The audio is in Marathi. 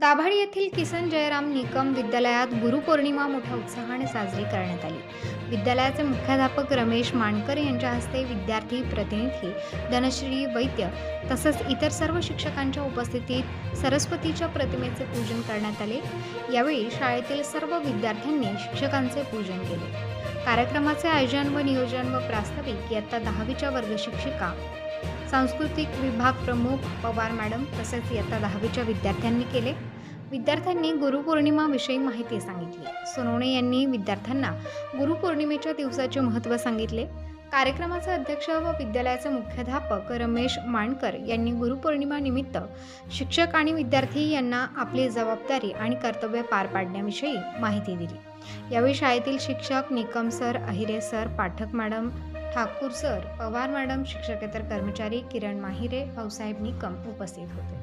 दाभाडी येथील किसन जयराम निकम विद्यालयात गुरुपौर्णिमा मोठ्या उत्साहाने साजरी करण्यात आली. विद्यालयाचे मुख्याध्यापक रमेश मानकर यांच्या हस्ते विद्यार्थी प्रतिनिधी धनश्री वैद्य तसंच इतर सर्व शिक्षकांच्या उपस्थितीत सरस्वतीच्या प्रतिमेचे पूजन करण्यात आले. यावेळी शाळेतील सर्व विद्यार्थ्यांनी शिक्षकांचे पूजन केले. कार्यक्रमाचे आयोजन व नियोजन व प्रास्ताविक इयत्ता दहावीच्या वर्गशिक्षिका सांस्कृतिक विभाग प्रमुख पवार मॅडम तसेच इयत्ता दहावीच्या विद्यार्थ्यांनी केले. विद्यार्थ्यांनी गुरुपौर्णिमाविषयी माहिती सांगितली. सोनवणे यांनी विद्यार्थ्यांना गुरुपौर्णिमेच्या दिवसाचे महत्त्व सांगितले. कार्यक्रमाचे अध्यक्ष व विद्यालयाचे मुख्याध्यापक रमेश माणकर यांनी गुरुपौर्णिमानिमित्त शिक्षक आणि विद्यार्थी यांना आपली जबाबदारी आणि कर्तव्य पार पाडण्याविषयी माहिती दिली. यावेळी शाळेतील शिक्षक Nikam sir Ahire sir Pathak madam Thakur sir Pawar madam शिक्षकेतर कर्मचारी किरण माहिरे भाऊसाहेब निकम उपस्थित होते.